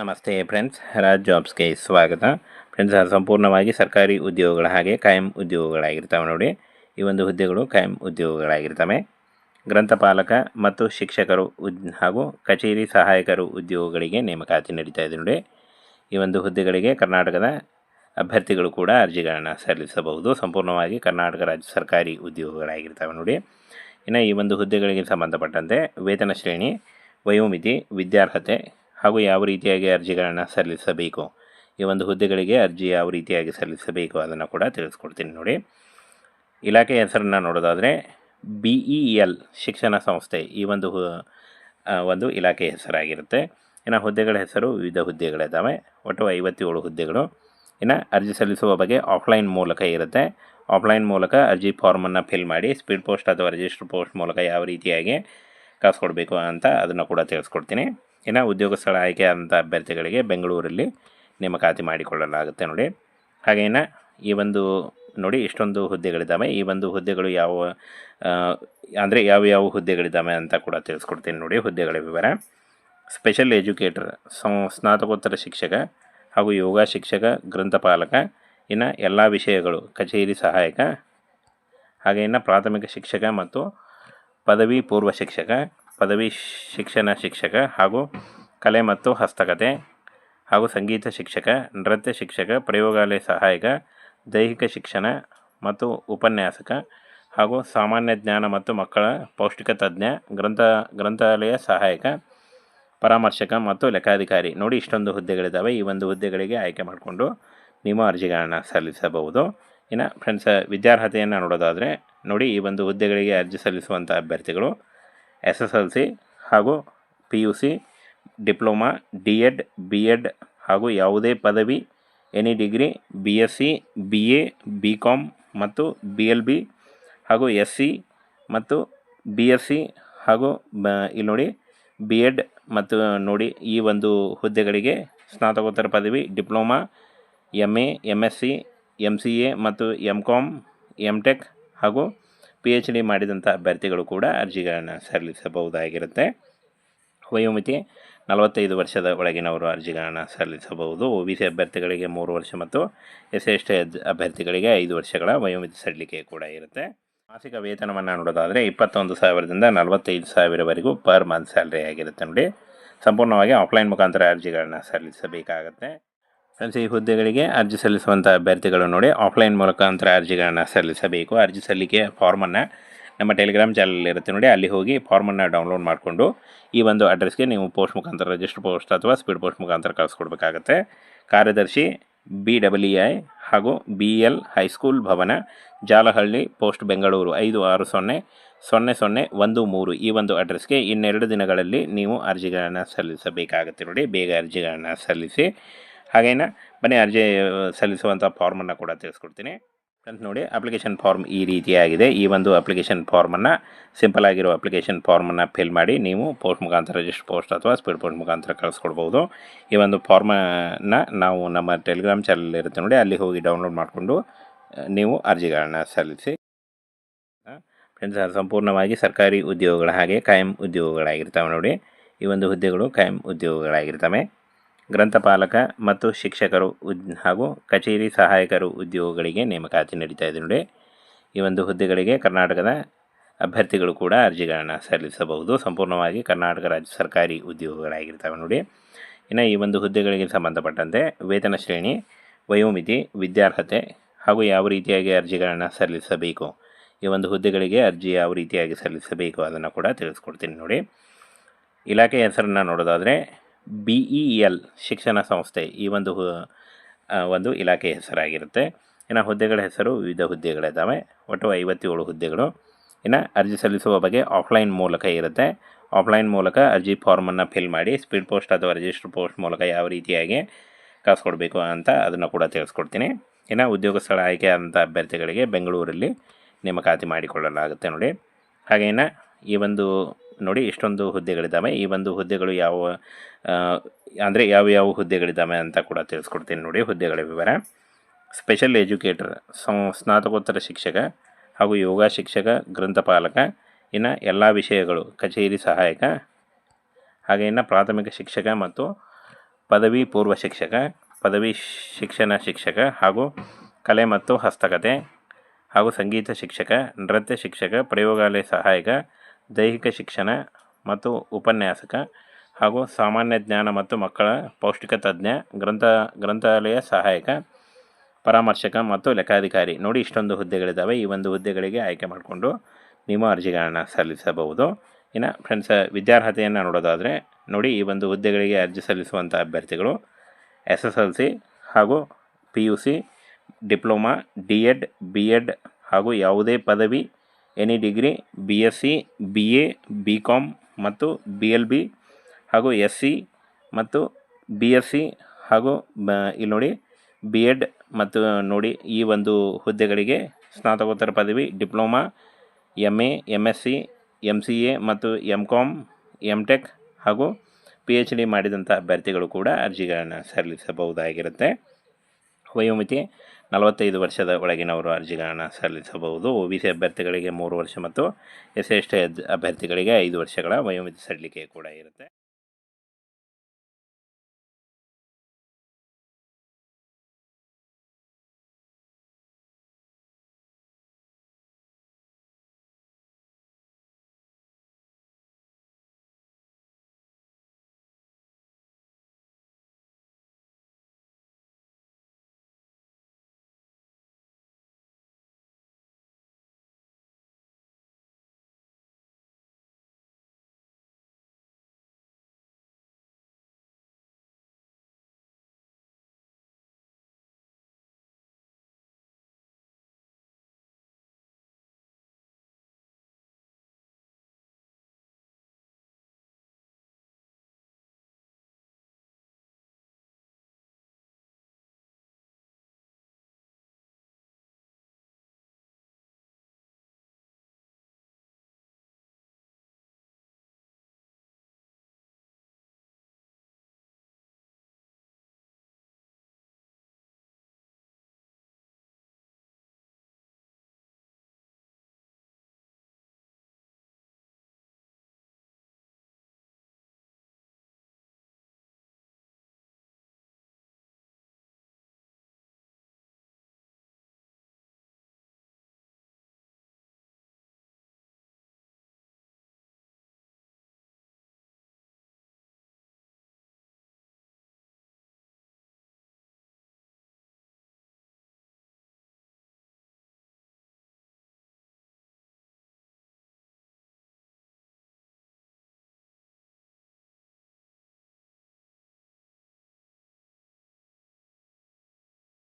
ನಮಸ್ತೆ ಫ್ರೆಂಡ್ಸ್, ರಾಜ್ ಜಾಬ್ಸ್ಗೆ ಸ್ವಾಗತ. ಫ್ರೆಂಡ್ಸ್ ಸಂಪೂರ್ಣವಾಗಿ ಸರ್ಕಾರಿ ಉದ್ಯೋಗಗಳ ಹಾಗೆ ಕಾಯಂ ಉದ್ಯೋಗಗಳಾಗಿರ್ತವೆ ನೋಡಿ. ಈ ಒಂದು ಹುದ್ದೆಗಳು ಕಾಯಂ ಉದ್ಯೋಗಗಳಾಗಿರ್ತವೆ. ಗ್ರಂಥಪಾಲಕ ಮತ್ತು ಶಿಕ್ಷಕರು ಉದ್, ಹಾಗೂ ಕಚೇರಿ ಸಹಾಯಕರು ಉದ್ಯೋಗಗಳಿಗೆ ನೇಮಕಾತಿ ನಡೀತಾ ಇದೆ ನೋಡಿ. ಈ ಒಂದು ಹುದ್ದೆಗಳಿಗೆ ಕರ್ನಾಟಕದ ಅಭ್ಯರ್ಥಿಗಳು ಕೂಡ ಅರ್ಜಿಗಳನ್ನು ಸಲ್ಲಿಸಬಹುದು. ಸಂಪೂರ್ಣವಾಗಿ ಕರ್ನಾಟಕ ರಾಜ್ಯ ಸರ್ಕಾರಿ ಉದ್ಯೋಗಗಳಾಗಿರ್ತವೆ ನೋಡಿ. ಇನ್ನು ಈ ಒಂದು ಹುದ್ದೆಗಳಿಗೆ ಸಂಬಂಧಪಟ್ಟಂತೆ ವೇತನ ಶ್ರೇಣಿ, ವಯೋಮಿತಿ, ವಿದ್ಯಾರ್ಹತೆ ಹಾಗೂ ಯಾವ ರೀತಿಯಾಗಿ ಅರ್ಜಿಗಳನ್ನು ಸಲ್ಲಿಸಬೇಕು? ಈ ಒಂದು ಹುದ್ದೆಗಳಿಗೆ ಅರ್ಜಿ ಯಾವ ರೀತಿಯಾಗಿ ಸಲ್ಲಿಸಬೇಕು ಅದನ್ನು ಕೂಡ ತಿಳಿಸ್ಕೊಡ್ತೀನಿ ನೋಡಿ. ಇಲಾಖೆ ಹೆಸರನ್ನು ನೋಡೋದಾದರೆ ಬಿ ಇ ಎಲ್ ಶಿಕ್ಷಣ ಸಂಸ್ಥೆ ಈ ಒಂದು ಒಂದು ಇಲಾಖೆ ಹೆಸರಾಗಿರುತ್ತೆ. ಇನ್ನು ಹುದ್ದೆಗಳ ಹೆಸರು ವಿವಿಧ ಹುದ್ದೆಗಳಿದ್ದಾವೆ. ಒಟ್ಟು ಐವತ್ತೇಳು ಹುದ್ದೆಗಳು. ಇನ್ನು ಅರ್ಜಿ ಸಲ್ಲಿಸುವ ಬಗ್ಗೆ ಆಫ್ಲೈನ್ ಮೂಲಕ ಇರುತ್ತೆ. ಆಫ್ಲೈನ್ ಮೂಲಕ ಅರ್ಜಿ ಫಾರ್ಮನ್ನು ಫಿಲ್ ಮಾಡಿ, ಸ್ಪೀಡ್ ಪೋಸ್ಟ್ ಅಥವಾ ರಿಜಿಸ್ಟರ್ ಪೋಸ್ಟ್ ಮೂಲಕ ಯಾವ ರೀತಿಯಾಗಿ ಕಾಸು ಕೊಡಬೇಕು ಅಂತ ಅದನ್ನು ಕೂಡ ತಿಳಿಸ್ಕೊಡ್ತೀನಿ. ಇನ್ನು ಉದ್ಯೋಗ ಸ್ಥಳ ಆಯ್ಕೆ ಆದಂಥ ಅಭ್ಯರ್ಥಿಗಳಿಗೆ ಬೆಂಗಳೂರಲ್ಲಿ ನೇಮಕಾತಿ ಮಾಡಿಕೊಳ್ಳಲಾಗುತ್ತೆ ನೋಡಿ. ಹಾಗೇನ ಈ ಒಂದು ನೋಡಿ ಇಷ್ಟೊಂದು ಹುದ್ದೆಗಳಿದ್ದಾವೆ. ಈ ಒಂದು ಹುದ್ದೆಗಳು ಯಾವ ಅಂದರೆ ಯಾವ ಯಾವ ಹುದ್ದೆಗಳಿದ್ದಾವೆ ಅಂತ ಕೂಡ ತಿಳಿಸ್ಕೊಡ್ತೀನಿ ನೋಡಿ ಹುದ್ದೆಗಳ ವಿವರ. ಸ್ಪೆಷಲ್ ಎಜುಕೇಟರ್ ಸ್ನಾತಕೋತ್ತರ ಶಿಕ್ಷಕ ಹಾಗೂ ಯೋಗ ಶಿಕ್ಷಕ, ಗ್ರಂಥಪಾಲಕ, ಇನ್ನು ಎಲ್ಲ ವಿಷಯಗಳು, ಕಚೇರಿ ಸಹಾಯಕ, ಹಾಗೆ ಇನ್ನು ಪ್ರಾಥಮಿಕ ಶಿಕ್ಷಕ ಮತ್ತು ಪದವಿ ಪೂರ್ವ ಶಿಕ್ಷಕ ಪದವಿ ಶಿಕ್ಷಣ ಶಿಕ್ಷಕ ಹಾಗೂ ಕಲೆ ಮತ್ತು ಹಸ್ತಕತೆ ಹಾಗೂ ಸಂಗೀತ ಶಿಕ್ಷಕ, ನೃತ್ಯ ಶಿಕ್ಷಕ, ಪ್ರಯೋಗಾಲಯ ಸಹಾಯಕ, ದೈಹಿಕ ಶಿಕ್ಷಣ ಮತ್ತು ಉಪನ್ಯಾಸಕ ಹಾಗೂ ಸಾಮಾನ್ಯ ಜ್ಞಾನ ಮತ್ತು ಮಕ್ಕಳ ಪೌಷ್ಟಿಕ ತಜ್ಞ, ಗ್ರಂಥ, ಗ್ರಂಥಾಲಯ ಸಹಾಯಕ, ಪರಾಮರ್ಶಕ ಮತ್ತು ಲೆಕ್ಕಾಧಿಕಾರಿ. ನೋಡಿ ಇಷ್ಟೊಂದು ಹುದ್ದೆಗಳಿದ್ದಾವೆ ಈ ಒಂದು ಹುದ್ದೆಗಳಿಗೆ ಆಯ್ಕೆ ಮಾಡಿಕೊಂಡು ನಿಮ್ಮ ಅರ್ಜಿಗಳನ್ನು ಸಲ್ಲಿಸಬಹುದು. ಇನ್ನು ಫ್ರೆಂಡ್ಸ್ ವಿದ್ಯಾರ್ಹತೆಯನ್ನು ನೋಡೋದಾದರೆ ನೋಡಿ ಈ ಒಂದು ಹುದ್ದೆಗಳಿಗೆ ಅರ್ಜಿ ಸಲ್ಲಿಸುವಂಥ ಅಭ್ಯರ್ಥಿಗಳು ಎಸ್ ಎಸ್ ಎಲ್ ಸಿ ಹಾಗೂ P U C, diploma, D Ed, B Ed ಹಾಗೂ ಯಾವುದೇ ಪದವಿ, any degree, B S C B A, B com ಮತ್ತು ಬಿ ಎಲ್ ಬಿ ಹಾಗೂ ಎಸ್ ಸಿ ಮತ್ತು ಬಿ ಎಸ್ ಸಿ ಹಾಗೂ ಬ ಇಲ್ಲಿ ನೋಡಿ ಬಿ ಎಡ್ ಮತ್ತು ನೋಡಿ ಈ ಒಂದು ಹುದ್ದೆಗಳಿಗೆ ಸ್ನಾತಕೋತ್ತರ ಪದವಿ, diploma, M A, M S C M C A ಮತ್ತು ಎಂ ಕಾಮ್ ಎಂ ಟೆಕ್ ಹಾಗೂ ಪಿ ಎಚ್ ಡಿ ಮಾಡಿದಂಥ ಅಭ್ಯರ್ಥಿಗಳು ಕೂಡ ಅರ್ಜಿಗಳನ್ನು ಸಲ್ಲಿಸಬಹುದಾಗಿರುತ್ತೆ. ವಯೋಮಿತಿ ನಲವತ್ತೈದು ವರ್ಷದ ಒಳಗಿನವರು ಅರ್ಜಿಗಳನ್ನು ಸಲ್ಲಿಸಬಹುದು. ಒ ಬಿ ಸಿ ಅಭ್ಯರ್ಥಿಗಳಿಗೆ ಮೂರು ವರ್ಷ ಮತ್ತು ಎಸ್ ಎಸ್ ಟಿ ಅಭ್ಯರ್ಥಿಗಳಿಗೆ ಐದು ವರ್ಷಗಳ ವಯೋಮಿತಿ ಸಡಿಲಿಕೆ ಕೂಡ ಇರುತ್ತೆ. ಮಾಸಿಕ ವೇತನವನ್ನು ನೋಡೋದಾದರೆ ಇಪ್ಪತ್ತೊಂದು ಸಾವಿರದಿಂದ ನಲವತ್ತೈದು ಸಾವಿರವರೆಗೂ ಪರ್ ಮಂತ್ ಸ್ಯಾಲ್ರಿ ಆಗಿರುತ್ತೆ ನೋಡಿ. ಸಂಪೂರ್ಣವಾಗಿ ಆಫ್ಲೈನ್ ಮುಖಾಂತರ ಅರ್ಜಿಗಳನ್ನು ಸಲ್ಲಿಸಬೇಕಾಗತ್ತೆ. ಈ ಹುದ್ದೆಗಳಿಗೆ ಅರ್ಜಿ ಸಲ್ಲಿಸುವಂಥ ಅಭ್ಯರ್ಥಿಗಳು ನೋಡಿ ಆಫ್ಲೈನ್ ಮುಖಾಂತರ ಅರ್ಜಿಗಳನ್ನು ಸಲ್ಲಿಸಬೇಕು. ಅರ್ಜಿ ಸಲ್ಲಿಕೆ ಫಾರ್ಮನ್ನು ನಮ್ಮ ಟೆಲಿಗ್ರಾಮ್ ಚಾನಲ್ ಇರುತ್ತೆ ನೋಡಿ, ಅಲ್ಲಿ ಹೋಗಿ ಫಾರ್ಮನ್ನು ಡೌನ್ಲೋಡ್ ಮಾಡಿಕೊಂಡು ಈ ಒಂದು ಅಡ್ರೆಸ್ಗೆ ನೀವು ಪೋಸ್ಟ್ ಮುಖಾಂತರ ರಿಜಿಸ್ಟರ್ ಪೋಸ್ಟ್ ಅಥವಾ ಸ್ಪೀಡ್ ಪೋಸ್ಟ್ ಮುಖಾಂತರ ಕಳಿಸ್ಕೊಡ್ಬೇಕಾಗತ್ತೆ. ಕಾರ್ಯದರ್ಶಿ ಬಿ ಡಬ್ಲ್ಯೂ ಐ ಹಾಗೂ ಬಿ ಎಲ್ ಹೈಸ್ಕೂಲ್ ಭವನ, ಜಾಲಹಳ್ಳಿ ಪೋಸ್ಟ್ ಬೆಂಗಳೂರು ಐದು ಆರು ಸೊನ್ನೆ ಸೊನ್ನೆ ಸೊನ್ನೆ ಒಂದು ಮೂರು ಈ ಒಂದು ಅಡ್ರೆಸ್ಗೆ ಇನ್ನೆರಡು ದಿನಗಳಲ್ಲಿ ನೀವು ಅರ್ಜಿಗಳನ್ನು ಸಲ್ಲಿಸಬೇಕಾಗುತ್ತೆ ನೋಡಿ, ಬೇಗ ಅರ್ಜಿಗಳನ್ನು ಸಲ್ಲಿಸಿ ಹಾಗೇನ ಬನ್ನಿ ಅರ್ಜಿ ಸಲ್ಲಿಸುವಂಥ ಫಾರ್ಮನ್ನು ಕೂಡ ತಿಳಿಸ್ಕೊಡ್ತೀನಿ. ಫ್ರೆಂಡ್ಸ್ ನೋಡಿ ಅಪ್ಲಿಕೇಶನ್ ಫಾರ್ಮ್ ಈ ರೀತಿಯಾಗಿದೆ. ಈ ಒಂದು ಅಪ್ಲಿಕೇಶನ್ ಫಾರ್ಮನ್ನು ಸಿಂಪಲ್ ಆಗಿರೋ ಅಪ್ಲಿಕೇಶನ್ ಫಾರ್ಮನ್ನು ಫಿಲ್ ಮಾಡಿ ನೀವು ಪೋಸ್ಟ್ ಮುಖಾಂತರ ರಿಜಿಸ್ಟ್ ಪೋಸ್ಟ್ ಅಥವಾ ಸ್ಪೀಡ್ ಪೋಸ್ಟ್ ಮುಖಾಂತರ ಕಳಿಸ್ಕೊಡ್ಬೋದು. ಈ ಒಂದು ಫಾರ್ಮನ್ನ ನಾವು ನಮ್ಮ ಟೆಲಿಗ್ರಾಮ್ ಚಾನಲ್ ಇರುತ್ತೆ ನೋಡಿ, ಅಲ್ಲಿ ಹೋಗಿ ಡೌನ್ಲೋಡ್ ಮಾಡಿಕೊಂಡು ನೀವು ಅರ್ಜಿಗಳನ್ನು ಸಲ್ಲಿಸಿ. ಫ್ರೆಂಡ್ಸ್ ಸಂಪೂರ್ಣವಾಗಿ ಸರ್ಕಾರಿ ಉದ್ಯೋಗಗಳ ಹಾಗೆ ಕಾಯಂ ಉದ್ಯೋಗಗಳಾಗಿರ್ತವೆ ನೋಡಿ. ಈ ಒಂದು ಹುದ್ದೆಗಳು ಕಾಯಂ ಉದ್ಯೋಗಗಳಾಗಿರ್ತವೆ. ಗ್ರಂಥಪಾಲಕ ಮತ್ತು ಶಿಕ್ಷಕರು ಉದ್, ಹಾಗೂ ಕಚೇರಿ ಸಹಾಯಕರು ಉದ್ಯೋಗಗಳಿಗೆ ನೇಮಕಾತಿ ನಡೀತಾ ಇದೆ ನೋಡಿ. ಈ ಒಂದು ಹುದ್ದೆಗಳಿಗೆ ಕರ್ನಾಟಕದ ಅಭ್ಯರ್ಥಿಗಳು ಕೂಡ ಅರ್ಜಿಗಳನ್ನು ಸಲ್ಲಿಸಬಹುದು. ಸಂಪೂರ್ಣವಾಗಿ ಕರ್ನಾಟಕ ರಾಜ್ಯ ಸರ್ಕಾರಿ ಉದ್ಯೋಗಗಳಾಗಿರ್ತವೆ ನೋಡಿ. ಇನ್ನು ಈ ಒಂದು ಹುದ್ದೆಗಳಿಗೆ ಸಂಬಂಧಪಟ್ಟಂತೆ ವೇತನ ಶ್ರೇಣಿ, ವಯೋಮಿತಿ, ವಿದ್ಯಾರ್ಹತೆ ಹಾಗೂ ಯಾವ ರೀತಿಯಾಗಿ ಅರ್ಜಿಗಳನ್ನು ಸಲ್ಲಿಸಬೇಕು, ಈ ಒಂದು ಹುದ್ದೆಗಳಿಗೆ ಅರ್ಜಿ ಯಾವ ರೀತಿಯಾಗಿ ಸಲ್ಲಿಸಬೇಕು ಅದನ್ನು ಕೂಡ ತಿಳಿಸ್ಕೊಡ್ತೀನಿ ನೋಡಿ. ಇಲಾಖೆಯ ಹೆಸರನ್ನು ನೋಡೋದಾದರೆ ಬಿ ಇ ಎಲ್ ಶಿಕ್ಷಣ ಸಂಸ್ಥೆ, ಈ ಒಂದು ಒಂದು ಇಲಾಖೆ ಹೆಸರಾಗಿರುತ್ತೆ. ಇನ್ನು ಹುದ್ದೆಗಳ ಹೆಸರು ವಿವಿಧ ಹುದ್ದೆಗಳಿದ್ದಾವೆ ಒಟ್ಟು ಐವತ್ತೇಳು ಹುದ್ದೆಗಳು. ಇನ್ನು ಅರ್ಜಿ ಸಲ್ಲಿಸುವ ಬಗ್ಗೆ ಆಫ್ಲೈನ್ ಮೂಲಕ ಇರುತ್ತೆ. ಆಫ್ಲೈನ್ ಮೂಲಕ ಅರ್ಜಿ ಫಾರ್ಮನ್ನು ಫಿಲ್ ಮಾಡಿ, ಸ್ಪೀಡ್ ಪೋಸ್ಟ್ ಅಥವಾ ರಿಜಿಸ್ಟರ್ ಪೋಸ್ಟ್ ಮೂಲಕ ಯಾವ ರೀತಿಯಾಗಿ ಕಾಸು ಅಂತ ಅದನ್ನು ಕೂಡ ತಿಳಿಸ್ಕೊಡ್ತೀನಿ. ಇನ್ನು ಉದ್ಯೋಗ ಸ್ಥಳ ಆಯ್ಕೆ ಆದಂಥ ಅಭ್ಯರ್ಥಿಗಳಿಗೆ ಬೆಂಗಳೂರಲ್ಲಿ ನೇಮಕಾತಿ ಮಾಡಿಕೊಳ್ಳಲಾಗುತ್ತೆ ನೋಡಿ. ಹಾಗೆ ಇನ್ನು ಈ ಒಂದು ನೋಡಿ ಇಷ್ಟೊಂದು ಹುದ್ದೆಗಳಿದ್ದಾವೆ. ಈ ಒಂದು ಹುದ್ದೆಗಳು ಯಾವ ಅಂದರೆ ಯಾವ ಯಾವ ಹುದ್ದೆಗಳಿದ್ದಾವೆ ಅಂತ ಕೂಡ ತಿಳಿಸ್ಕೊಡ್ತೀನಿ ನೋಡಿ ಹುದ್ದೆಗಳ ವಿವರ. ಸ್ಪೆಷಲ್ ಎಜುಕೇಟರ್ ಸ್ನಾತಕೋತ್ತರ ಶಿಕ್ಷಕ ಹಾಗೂ ಯೋಗ ಶಿಕ್ಷಕ, ಗ್ರಂಥಪಾಲಕ, ಇನ್ನು ಎಲ್ಲ ವಿಷಯಗಳು, ಕಚೇರಿ ಸಹಾಯಕ, ಹಾಗೆ ಇನ್ನು ಪ್ರಾಥಮಿಕ ಶಿಕ್ಷಕ ಮತ್ತು ಪದವಿ ಪೂರ್ವ ಶಿಕ್ಷಕ, ಪದವಿ ಶಿಕ್ಷಣ ಶಿಕ್ಷಕ ಹಾಗೂ ಕಲೆ ಮತ್ತು ಹಸ್ತಕತೆ ಹಾಗೂ ಸಂಗೀತ ಶಿಕ್ಷಕ, ನೃತ್ಯ ಶಿಕ್ಷಕ, ಪ್ರಯೋಗಾಲಯ ಸಹಾಯಕ ದೈಹಿಕ ಶಿಕ್ಷಣ ಮತ್ತು ಉಪನ್ಯಾಸಕ ಹಾಗೂ ಸಾಮಾನ್ಯ ಜ್ಞಾನ ಮತ್ತು ಮಕ್ಕಳ ಪೌಷ್ಟಿಕ ತಜ್ಞ, ಗ್ರಂಥ, ಗ್ರಂಥಾಲಯ ಸಹಾಯಕ, ಪರಾಮರ್ಶಕ ಮತ್ತು ಲೆಕ್ಕಾಧಿಕಾರಿ. ನೋಡಿ ಇಷ್ಟೊಂದು ಹುದ್ದೆಗಳಿದ್ದಾವೆ ಈ ಒಂದು ಹುದ್ದೆಗಳಿಗೆ ಆಯ್ಕೆ ಮಾಡಿಕೊಂಡು ನಿಮ್ಮ ಅರ್ಜಿಗಳನ್ನು ಸಲ್ಲಿಸಬಹುದು. ಇನ್ನು ಫ್ರೆಂಡ್ಸ್ ವಿದ್ಯಾರ್ಹತೆಯನ್ನು ನೋಡೋದಾದರೆ ನೋಡಿ ಈ ಒಂದು ಹುದ್ದೆಗಳಿಗೆ ಅರ್ಜಿ ಸಲ್ಲಿಸುವಂಥ ಅಭ್ಯರ್ಥಿಗಳು ಎಸ್ ಎಸ್ ಎಲ್ ಸಿ ಹಾಗೂ P U C, diploma, D Ed, B Ed ಹಾಗೂ ಯಾವುದೇ ಪದವಿ any degree, B S C, B A, B Com ಮತ್ತು ಬಿ ಎಲ್ ಬಿ ಹಾಗೂ ಎಸ್ ಸಿ ಮತ್ತು ಬಿ ಎಸ್ ಸಿ ಹಾಗೂ ಬ ಇಲ್ಲಿ ನೋಡಿ ಬಿ ಎಡ್ ಮತ್ತು ನೋಡಿ ಈ ಒಂದು ಹುದ್ದೆಗಳಿಗೆ ಸ್ನಾತಕೋತ್ತರ ಪದವಿ, diploma, M A, M S C, M C A ಮತ್ತು ಎಂ ಕಾಮ್ ಎಂ ಟೆಕ್ ಹಾಗೂ ಪಿ ಎಚ್ ಡಿ ಮಾಡಿದಂಥ ಅಭ್ಯರ್ಥಿಗಳು ಕೂಡ ಅರ್ಜಿಗಳನ್ನು ಸಲ್ಲಿಸಬಹುದಾಗಿರುತ್ತೆ. ವಯೋಮಿತಿ ನಲವತ್ತೈದು ವರ್ಷದ ಒಳಗಿನವರು ಅರ್ಜಿಗಳನ್ನು ಸಲ್ಲಿಸಬಹುದು. ಒ ಬಿ ಸಿ ಅಭ್ಯರ್ಥಿಗಳಿಗೆ ಮೂರು ವರ್ಷ ಮತ್ತು ಎಸ್ ಎಸ್ ಟಿ ಅಭ್ಯರ್ಥಿಗಳಿಗೆ ಐದು ವರ್ಷಗಳ ವಯೋಮಿತಿ ಸಡಿಲಿಕೆ ಕೂಡ ಇರುತ್ತೆ.